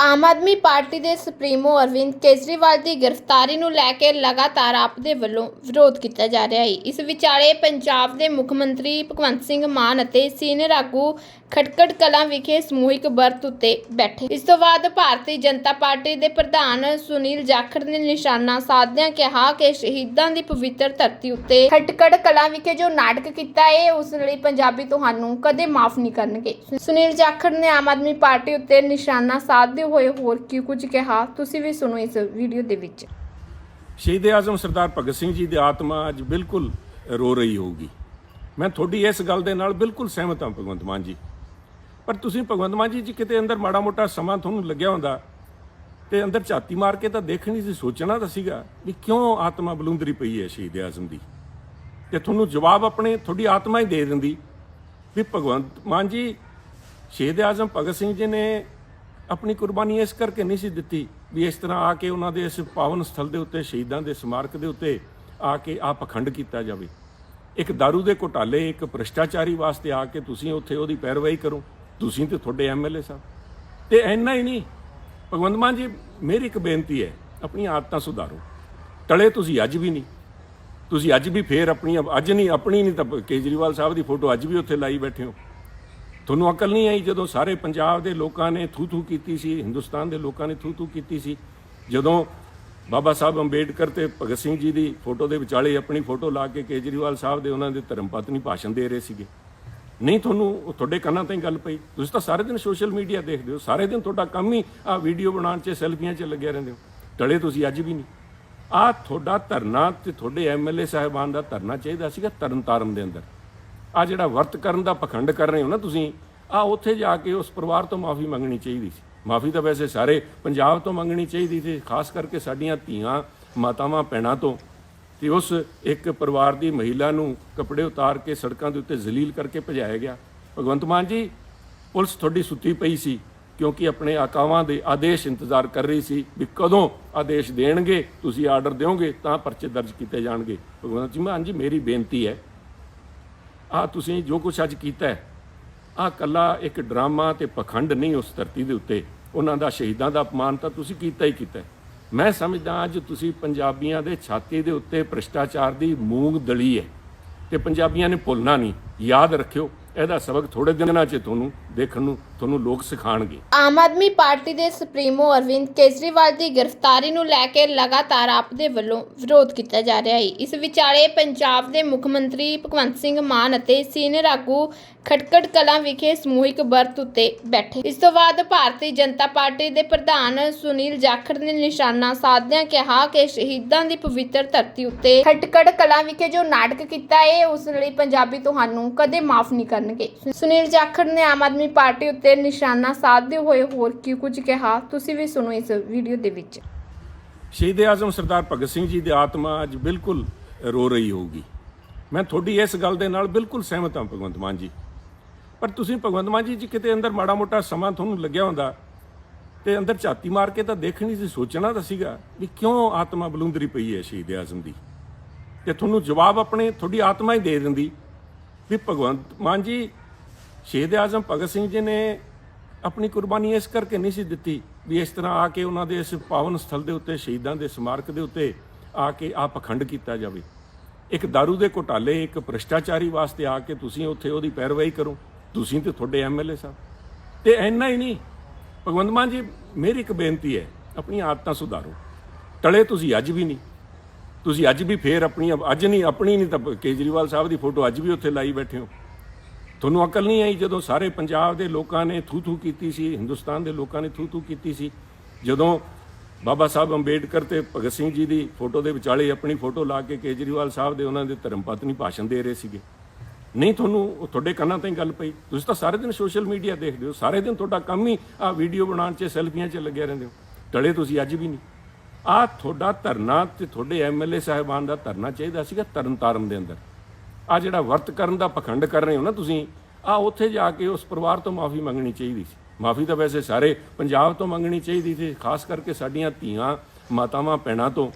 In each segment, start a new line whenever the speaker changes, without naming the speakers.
ਆਮ Aadmi Party ਦੇ supremo Arvind Kejriwal ਦੀ ਗ੍ਰਿਫਤਾਰੀ ਨੂੰ ਲੈ ਕੇ ਲਗਾਤਾਰ ਆਪ ਦੇ ਵੱਲੋਂ ਵਿਰੋਧ ਕੀਤਾ ਜਾ ਰਿਹਾ ਹੈ। ਇਸ ਵਿਚਾਲੇ ਪੰਜਾਬ ਦੇ ਮੁੱਖ ਮੰਤਰੀ ਭਗਵੰਤ ਸਿੰਘ ਮਾਨ ਅਤੇ ਸੀਨੀਅਰ ਆਗੂ ਖਟਕੜ ਕਲਾਂ ਵਿਖੇ ਸਮੂਹਿਕ ਵਰਤ ਉੱਤੇ ਬੈਠੇ। ਇਸ ਤੋਂ ਬਾਅਦ ਭਾਰਤੀ ਜਨਤਾ ਪਾਰਟੀ ਦੇ ਪ੍ਰਧਾਨ ਸੁਨੀਲ ਜਾਖੜ ਨੇ ਨਿਸ਼ਾਨਾ ਸਾਧਦਿਆਂ ਕਿਹਾ ਕਿ ਸ਼ਹੀਦਾਂ ਦੀ ਪਵਿੱਤਰ ਧਰਤੀ ਉੱਤੇ ਖਟਕੜ ਕਲਾਂ ਵਿਖੇ ਜੋ ਨਾਟਕ ਕੀਤਾ ਹੈ, ਉਸ ਲਈ ਪੰਜਾਬੀ ਤੁਹਾਨੂੰ ਕਦੇ ਮਾਫ ਨਹੀਂ ਕਰਨਗੇ। ਸੁਨੀਲ ਜਾਖੜ ਨੇ ਆਮ ਆਦਮੀ ਪਾਰਟੀ ਉੱਤੇ ਨਿਸ਼ਾਨਾ ਸਾਧਦੇ ਹੋਏ ਹੋਰ ਕੀ ਕੁਝ ਕਿਹਾ, ਤੁਸੀਂ ਵੀ ਸੁਣੋ ਇਸ ਵੀਡੀਓ ਦੇ ਵਿੱਚ।
ਸ਼ਹੀਦ ਆਜ਼ਮ ਸਰਦਾਰ ਭਗਤ ਸਿੰਘ ਜੀ ਦੀ ਆਤਮਾ ਅੱਜ ਬਿਲਕੁਲ ਰੋ ਰਹੀ ਹੋਊਗੀ। ਮੈਂ ਤੁਹਾਡੀ ਇਸ ਗੱਲ ਦੇ ਨਾਲ ਬਿਲਕੁਲ ਸਹਿਮਤ ਹਾਂ, ਭਗਵੰਤ ਮਾਨ ਜੀ। ਪਰ ਤੁਸੀਂ ਭਗਵੰਤ ਮਾਨ ਜੀ ਜੀ ਕਿਤੇ ਅੰਦਰ ਮਾੜਾ ਮੋਟਾ ਸਮਾਂ ਤੁਹਾਨੂੰ ਲੱਗਿਆ ਹੁੰਦਾ ਤੇ ਅੰਦਰ ਝਾਤੀ ਮਾਰ ਕੇ ਤਾਂ ਦੇਖਣੀ ਸੀ, ਸੋਚਣਾ ਤਾਂ ਸੀਗਾ ਵੀ ਕਿਉਂ ਆਤਮਾ ਬਲੁੰਦਰੀ ਪਈ ਹੈ ਸ਼ਹੀਦ ਆਜ਼ਮ ਦੀ। ਤੇ ਤੁਹਾਨੂੰ ਜਵਾਬ ਆਪਣੇ ਤੁਹਾਡੀ ਆਤਮਾ ਹੀ ਦੇ ਦਿੰਦੀ ਵੀ ਭਗਵੰਤ ਮਾਨ ਜੀ, ਸ਼ਹੀਦ ਆਜ਼ਮ ਭਗਤ ਸਿੰਘ ਜੀ ਨੇ ਆਪਣੀ ਕੁਰਬਾਨੀ ਇਸ ਕਰਕੇ ਨਹੀਂ ਸੀ ਦਿੱਤੀ ਵੀ ਇਸ ਤਰ੍ਹਾਂ ਆ ਕੇ ਉਹਨਾਂ ਦੇ ਇਸ ਪਾਵਨ ਸਥਲ ਦੇ ਉੱਤੇ, ਸ਼ਹੀਦਾਂ ਦੇ ਸਮਾਰਕ ਦੇ ਉੱਤੇ ਆ ਕੇ ਆ ਪਖੰਡ ਕੀਤਾ ਜਾਵੇ। ਇੱਕ दारू ਦੇ ਘੁਟਾਲੇ, ਇੱਕ ਭ੍ਰਿਸ਼ਟਾਚਾਰੀ ਵਾਸਤੇ ਆ ਕੇ ਤੁਸੀਂ ਉੱਥੇ ਉਹਦੀ ਪੈਰਵਾਈ ਕਰੋ। ਤੁਸੀਂ ਤੇ ਤੁਹਾਡੇ ਐਮਐਲਏ ਸਾਹਿਬ। ਤੇ ਇੰਨਾ ਹੀ ਨਹੀਂ। ਭਗਵੰਤ ਮਾਨ ਜੀ, ਮੇਰੀ ਇੱਕ ਬੇਨਤੀ ਹੈ, ਆਪਣੀਆਂ ਆਦਤਾਂ ਸੁਧਾਰੋ। ਟਲੇ ਤੁਸੀਂ ਅੱਜ ਵੀ ਨਹੀਂ। ਤੁਸੀਂ ਅੱਜ ਵੀ ਫੇਰ ਆਪਣੀ, ਅੱਜ ਨਹੀਂ, ਆਪਣੀ ਨਹੀਂ ਤਾਂ ਕੇਜਰੀਵਾਲ ਸਾਹਿਬ ਦੀ ਫੋਟੋ ਅੱਜ ਵੀ ਉੱਥੇ ਲਾਈ ਬੈਠੇ ਹੋ। ਤੁਹਾਨੂੰ ਅਕਲ ਨਹੀਂ ਆਈ ਜਦੋਂ ਸਾਰੇ ਪੰਜਾਬ ਦੇ ਲੋਕਾਂ ਨੇ ਥੂ ਥੂ ਕੀਤੀ ਸੀ, ਹਿੰਦੁਸਤਾਨ ਦੇ ਲੋਕਾਂ ਨੇ ਥੂ ਥੂ ਕੀਤੀ ਸੀ। ਜਦੋਂ ਬਾਬਾ ਸਾਹਿਬ ਅੰਬੇਡਕਰ ਤੇ ਭਗਤ ਸਿੰਘ ਜੀ ਦੀ ਫੋਟੋ ਦੇ ਵਿਚਾਲੇ ਆਪਣੀ ਫੋਟੋ ਲਾ ਕੇ ਕੇਜਰੀਵਾਲ ਸਾਹਿਬ ਦੇ ਉਹਨਾਂ ਦੇ ਧਰਮ ਪਤਨੀ ਭਾਸ਼ਣ ਦੇ ਰਹੇ ਸੀਗੇ। ਨਹੀਂ, ਤੁਹਾਨੂੰ ਤੁਹਾਡੇ ਕੰਨਾਂ ਤੇ ਹੀ ਗੱਲ ਪਈ। ਤੁਸੀਂ ਤਾਂ ਸਾਰੇ ਦਿਨ ਸੋਸ਼ਲ ਮੀਡੀਆ ਦੇਖਦੇ ਹੋ। ਸਾਰੇ ਦਿਨ ਤੁਹਾਡਾ ਕੰਮ ਹੀ ਆ ਵੀਡੀਓ ਬਣਾਉਣ 'ਚ, ਸੈਲਫੀਆਂ 'ਚ ਲੱਗਿਆ ਰਹਿੰਦੇ ਹੋ। ਟਲੇ ਤੁਸੀਂ ਅੱਜ ਵੀ ਨਹੀਂ। ਆ ਤੁਹਾਡਾ ਧਰਨਾ ਤੇ ਤੁਹਾਡੇ ਐਮਐਲਏ ਸਾਹਿਬਾਨ ਦਾ ਧਰਨਾ ਚਾਹੀਦਾ ਸੀਗਾ ਤਰਨਤਾਰਨ ਦੇ ਅੰਦਰ। ਆ ਜਿਹੜਾ ਵਰਤ ਕਰਨ ਦਾ ਪਖੰਡ ਕਰ ਰਹੇ ਹੋ ਨਾ ਤੁਸੀਂ, ਆ ਉੱਥੇ ਜਾ ਕੇ ਉਸ ਪਰਿਵਾਰ ਤੋਂ ਮਾਫੀ ਮੰਗਣੀ ਚਾਹੀਦੀ ਸੀ। ਮਾਫੀ ਤਾਂ ਵੈਸੇ ਸਾਰੇ ਪੰਜਾਬ ਤੋਂ ਮੰਗਣੀ ਚਾਹੀਦੀ ਸੀ, ਖਾਸ ਕਰਕੇ ਸਾਡੀਆਂ ਧੀਆਂ, ਮਾਤਾਵਾਂ, ਭੈਣਾਂ ਤੋਂ। ਤੇ ਉਸ ਇੱਕ ਪਰਿਵਾਰ ਦੀ ਮਹਿਲਾ ਨੂੰ ਕੱਪੜੇ ਉਤਾਰ ਕੇ ਸੜਕਾਂ ਦੇ ਉੱਤੇ ਜ਼ਲੀਲ ਕਰਕੇ ਭਜਾਇਆ ਗਿਆ। ਭਗਵੰਤ ਮਾਨ ਜੀ, ਪੁਲਿਸ ਤੁਹਾਡੀ ਸੁੱਤੀ ਪਈ ਸੀ ਕਿਉਂਕਿ ਆਪਣੇ ਆਕਾਵਾਂ ਦੇ ਆਦੇਸ਼ ਇੰਤਜ਼ਾਰ ਕਰ ਰਹੀ ਸੀ ਵੀ ਕਦੋਂ ਆਦੇਸ਼ ਦੇਣਗੇ, ਤੁਸੀਂ ਆਰਡਰ ਦਿਓਗੇ ਤਾਂ ਪਰਚੇ ਦਰਜ ਕੀਤੇ ਜਾਣਗੇ। ਭਗਵੰਤ ਜੀ ਮਾਨ ਜੀ, ਮੇਰੀ ਬੇਨਤੀ ਹੈ ਆ ਤੁਸੀਂ ਜੋ ਕੁਝ ਅੱਜ ਕੀਤਾ ਹੈ ਆ ਕੱਲਾ ਇੱਕ ਡਰਾਮਾ ਤੇ ਪਖੰਡ ਨਹੀਂ ਉਸ ਧਰਤੀ ਦੇ ਉੱਤੇ। ਉਹਨਾਂ ਦਾ ਸ਼ਹੀਦਾਂ ਦਾ ਅਪਮਾਨ ਤਾਂ ਤੁਸੀਂ ਕੀਤਾ ਹੀ ਕੀਤਾ ਮੈਂ ਸਮਝਦਾ ਅੱਜ ਤੁਸੀਂ ਪੰਜਾਬੀਆਂ ਦੇ ਛਾਤੀ ਦੇ ਉੱਤੇ ਭ੍ਰਿਸ਼ਟਾਚਾਰ ਦੀ ਮੂੰਗ ਦਲੀ ਹੈ ਤੇ ਪੰਜਾਬੀਆਂ ਨੇ ਭੁੱਲਣਾ ਨਹੀਂ। ਯਾਦ ਰੱਖਿਓ, ਇਹਦਾ ਸਬਕ ਥੋੜੇ ਦਿਨਾਂ 'ਚ ਤੁਹਾਨੂੰ ਦੇਖਣ ਨੂੰ ਤੁਹਾਨੂੰ ਲੋਕ ਸਿਖਾਣਗੇ
ਆਮ ਆਦਮੀ ਪਾਰਟੀ ਦੇ ਸੁਪਰੀਮੋ ਅਰਵਿੰਦ ਕੇਜਰੀਵਾਲ ਦੀ ਗ੍ਰਿਫਤਾਰੀ ਨੂੰ ਲੈ ਕੇ ਲਗਾਤਾਰ ਆਪ ਵੱਲੋਂ ਵਿਰੋਧ ਕੀਤਾ ਜਾ ਰਿਹਾ ਹੈ। ਇਸ ਵਿਚਾਲੇ ਪੰਜਾਬ ਦੇ ਮੁੱਖ ਮੰਤਰੀ ਭਗਵੰਤ ਸਿੰਘ ਮਾਨ ਅਤੇ ਸੀਨੀਅਰ ਆਗੂ ਖਟਕੜ ਕਲਾਂ ਵਿਖੇ ਸਮੂਹਿਕ ਵਰਤ ਉੱਤੇ ਬੈਠੇ। ਇਸ ਤੋਂ ਬਾਅਦ ਭਾਰਤੀ ਜਨਤਾ ਪਾਰਟੀ ਦੇ ਪ੍ਰਧਾਨ ਸੁਨੀਲ ਜਾਖੜ ਨੇ ਨਿਸ਼ਾਨਾ ਸਾਧਦਿਆਂ ਕਿਹਾ ਕਿ ਸ਼ਹੀਦਾਂ ਦੀ ਪਵਿੱਤਰ ਧਰਤੀ ਉੱਤੇ ਖਟਕੜ ਕਲਾਂ ਵਿਖੇ ਜੋ ਨਾਟਕ ਕੀਤਾ ਹੈ, ਉਸ ਲਈ ਪੰਜਾਬੀ ਤੁਹਾਨੂੰ ਕਦੇ ਮਾਫ ਨਹੀਂ ਕਰਨਗੇ। ਸੁਨੀਲ ਜਾਖੜ ਨੇ ਆਮ ਆਦਮੀ ਪਾਰਟੀ ਉੱਤੇ ਨਿਸ਼ਾਨਾ ਸਾਧਦੇ ਹੋਏ ਹੋਰ ਕੀ ਕੁਝ ਕਿਹਾ? ਤੁਸੀਂ ਵੀ ਸੁਣੋ ਇਸ ਵੀਡੀਓ ਦੇ ਵਿੱਚ।
ਸ਼ਹੀਦ ਆਜ਼ਮ ਸਰਦਾਰ ਭਗਤ ਸਿੰਘ ਜੀ ਦੀ ਆਤਮਾ ਅੱਜ ਬਿਲਕੁਲ ਰੋ ਰਹੀ ਹੋਊਗੀ। ਮੈਂ ਤੁਹਾਡੀ ਇਸ ਗੱਲ ਦੇ ਨਾਲ ਬਿਲਕੁਲ ਸਹਿਮਤ ਹਾਂ ਭਗਵੰਤ ਮਾਨ ਜੀ। ਪਰ ਤੁਸੀਂ ਭਗਵੰਤ ਮਾਨ ਜੀ ਜੀ ਕਿਤੇ ਅੰਦਰ ਮਾੜਾ ਮੋਟਾ ਸਮਾਂ ਤੁਹਾਨੂੰ ਲੱਗਿਆ ਹੁੰਦਾ ਤੇ ਅੰਦਰ ਝਾਤੀ ਮਾਰ ਕੇ ਤਾਂ ਦੇਖਣੀ ਸੀ ਸੋਚਣਾ ਤਾਂ ਸੀਗਾ ਵੀ ਕਿਉਂ ਆਤਮਾ ਬਲੁੰਦਰੀ ਪਈ ਹੈ ਸ਼ਹੀਦ ਆਜ਼ਮ ਦੀ। ਤੇ ਤੁਹਾਨੂੰ ਜਵਾਬ ਆਪਣੇ ਤੁਹਾਡੀ ਆਤਮਾ ਹੀ ਦੇ ਦਿੰਦੀ ਵੀ ਭਗਵੰਤ ਮਾਨ ਜੀ ਸ਼ਹੀਦ ਆਜ਼ਮ ਭਗਤ ਸਿੰਘ ਜੀ ਨੇ ਆਪਣੀ ਕੁਰਬਾਨੀ ਇਸ ਕਰਕੇ ਨਹੀਂ ਸੀ ਦਿੱਤੀ ਵੀ ਇਸ ਤਰ੍ਹਾਂ ਆ ਕੇ ਉਹਨਾਂ ਦੇ ਇਸ ਪਾਵਨ ਸਥਲ ਦੇ ਉੱਤੇ, ਸ਼ਹੀਦਾਂ ਦੇ ਸਮਾਰਕ ਦੇ ਉੱਤੇ ਆ ਕੇ ਆ ਪਖੰਡ ਕੀਤਾ ਜਾਵੇ। ਇੱਕ दारू ਦੇ ਘੁਟਾਲੇ, ਇੱਕ ਭ੍ਰਿਸ਼ਟਾਚਾਰੀ ਵਾਸਤੇ ਆ ਕੇ ਤੁਸੀਂ ਉੱਥੇ ਉਹਦੀ ਪੈਰਵਾਈ ਕਰੋ। ਤੁਸੀਂ ਤੇ ਤੁਹਾਡੇ ਐਮਐਲਏ ਸਾਹਿਬ। ਤੇ ਇੰਨਾ ਹੀ ਨਹੀਂ। ਭਗਵੰਤ ਮਾਨ ਜੀ, ਮੇਰੀ ਇੱਕ ਬੇਨਤੀ ਹੈ, ਆਪਣੀਆਂ ਆਦਤਾਂ ਸੁਧਾਰੋ। ਟਲੇ ਤੁਸੀਂ ਅੱਜ ਵੀ ਨਹੀਂ। ਤੁਸੀਂ ਅੱਜ ਵੀ ਫੇਰ ਆਪਣੀ ਅੱਜ ਨਹੀਂ, ਆਪਣੀ ਨਹੀਂ ਤਾਂ ਕੇਜਰੀਵਾਲ ਸਾਹਿਬ ਦੀ ਫੋਟੋ ਅੱਜ ਵੀ ਉੱਥੇ ਲਾਈ ਬੈਠੇ ਹੋ। ਤੁਹਾਨੂੰ ਅਕਲ ਨਹੀਂ ਆਈ ਜਦੋਂ ਸਾਰੇ ਪੰਜਾਬ ਦੇ ਲੋਕਾਂ ਨੇ ਥੂ ਥੂ ਕੀਤੀ ਸੀ, ਹਿੰਦੁਸਤਾਨ ਦੇ ਲੋਕਾਂ ਨੇ ਥੂ ਥੂ ਕੀਤੀ ਸੀ। ਜਦੋਂ ਬਾਬਾ ਸਾਹਿਬ ਅੰਬੇਡਕਰ ਤੇ ਭਗਤ ਸਿੰਘ ਜੀ ਦੀ ਫੋਟੋ ਦੇ ਵਿਚਾਲੇ ਆਪਣੀ ਫੋਟੋ ਲਾ ਕੇ ਕੇਜਰੀਵਾਲ ਸਾਹਿਬ ਦੇ ਉਹਨਾਂ ਦੇ ਧਰਮ ਪਤਨੀ ਭਾਸ਼ਣ ਦੇ ਰਹੇ ਸੀਗੇ। ਨਹੀਂ, ਤੁਹਾਨੂੰ ਉਹ ਤੁਹਾਡੇ ਕੰਨਾਂ ਤੇ ਹੀ ਗੱਲ ਪਈ। ਤੁਸੀਂ ਤਾਂ ਸਾਰੇ ਦਿਨ ਸੋਸ਼ਲ ਮੀਡੀਆ ਦੇਖਦੇ ਹੋ। ਸਾਰੇ ਦਿਨ ਤੁਹਾਡਾ ਕੰਮ ਹੀ ਆ ਵੀਡੀਓ ਬਣਾਉਣ 'ਚ, ਸੈਲਫੀਆਂ 'ਚ ਲੱਗਿਆ ਰਹਿੰਦੇ ਹੋ। ਟਲੇ ਤੁਸੀਂ ਅੱਜ ਵੀ ਨਹੀਂ। ਆ ਤੁਹਾਡਾ ਧਰਨਾ ਤੇ ਤੁਹਾਡੇ ਐਮਐਲਏ ਸਾਹਿਬਾਨ ਦਾ ਧਰਨਾ ਚਾਹੀਦਾ ਸੀਗਾ ਤਰਨਤਾਰਨ ਦੇ ਅੰਦਰ। ਆ ਜਿਹੜਾ ਵਰਤ ਕਰਨ ਦਾ ਪਖੰਡ ਕਰ ਰਹੇ ਹੋ ਨਾ ਤੁਸੀਂ, ਆ ਉੱਥੇ ਜਾ ਕੇ ਉਸ ਪਰਿਵਾਰ ਤੋਂ ਮਾਫੀ ਮੰਗਣੀ ਚਾਹੀਦੀ ਸੀ। ਮਾਫੀ ਤਾਂ ਵੈਸੇ ਸਾਰੇ ਪੰਜਾਬ ਤੋਂ ਮੰਗਣੀ ਚਾਹੀਦੀ ਸੀ, ਖਾਸ ਕਰਕੇ ਸਾਡੀਆਂ ਧੀਆਂ, ਮਾਤਾਵਾਂ, ਭੈਣਾਂ ਤੋਂ।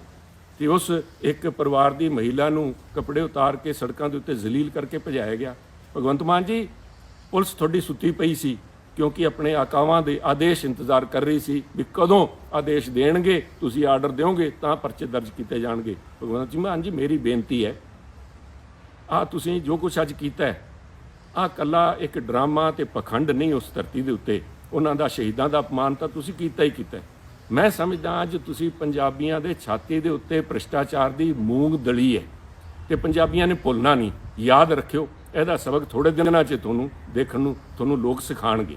ਤੇ ਉਸ ਇੱਕ ਪਰਿਵਾਰ ਦੀ ਮਹਿਲਾ ਨੂੰ ਕੱਪੜੇ ਉਤਾਰ ਕੇ ਸੜਕਾਂ ਦੇ ਉੱਤੇ ਜ਼ਲੀਲ ਕਰਕੇ ਭਜਾਇਆ ਗਿਆ। ਭਗਵੰਤ ਮਾਨ ਜੀ, ਪੁਲਿਸ ਤੁਹਾਡੀ ਸੁੱਤੀ ਪਈ ਸੀ ਕਿਉਂਕਿ ਆਪਣੇ ਆਕਾਵਾਂ ਦੇ ਆਦੇਸ਼ ਇੰਤਜ਼ਾਰ ਕਰ ਰਹੀ ਸੀ ਵੀ ਕਦੋਂ ਆਦੇਸ਼ ਦੇਣਗੇ, ਤੁਸੀਂ ਆਰਡਰ ਦਿਓਗੇ ਤਾਂ ਪਰਚੇ ਦਰਜ ਕੀਤੇ ਜਾਣਗੇ। ਭਗਵੰਤ ਜੀ, ਮਾਨ ਜੀ, ਮੇਰੀ ਬੇਨਤੀ ਹੈ ਆ ਤੁਸੀਂ ਜੋ ਕੁਝ ਅੱਜ ਕੀਤਾ ਹੈ, ਆ ਕੱਲਾ ਇੱਕ ਡਰਾਮਾ ਤੇ ਪਖੰਡ ਨਹੀਂ ਉਸ ਧਰਤੀ ਦੇ ਉੱਤੇ। ਉਹਨਾਂ ਦਾ ਸ਼ਹੀਦਾਂ ਦਾ ਅਪਮਾਨ ਤਾਂ ਤੁਸੀਂ ਕੀਤਾ ਹੀ ਕੀਤਾ ਮੈਂ ਸਮਝਦਾ ਅੱਜ ਤੁਸੀਂ ਪੰਜਾਬੀਆਂ ਦੇ ਛਾਤੀ ਦੇ ਉੱਤੇ ਭ੍ਰਿਸ਼ਟਾਚਾਰ ਦੀ ਮੂੰਗ ਦਲੀ ਹੈ ਤੇ ਪੰਜਾਬੀਆਂ ਨੇ ਭੁੱਲਣਾ ਨਹੀਂ। ਯਾਦ ਰੱਖਿਓ, ਇਹਦਾ ਸਬਕ ਥੋੜੇ ਦਿਨਾਂ 'ਚ ਤੁਹਾਨੂੰ ਦੇਖਣ ਨੂੰ, ਤੁਹਾਨੂੰ ਲੋਕ ਸਿਖਾਣਗੇ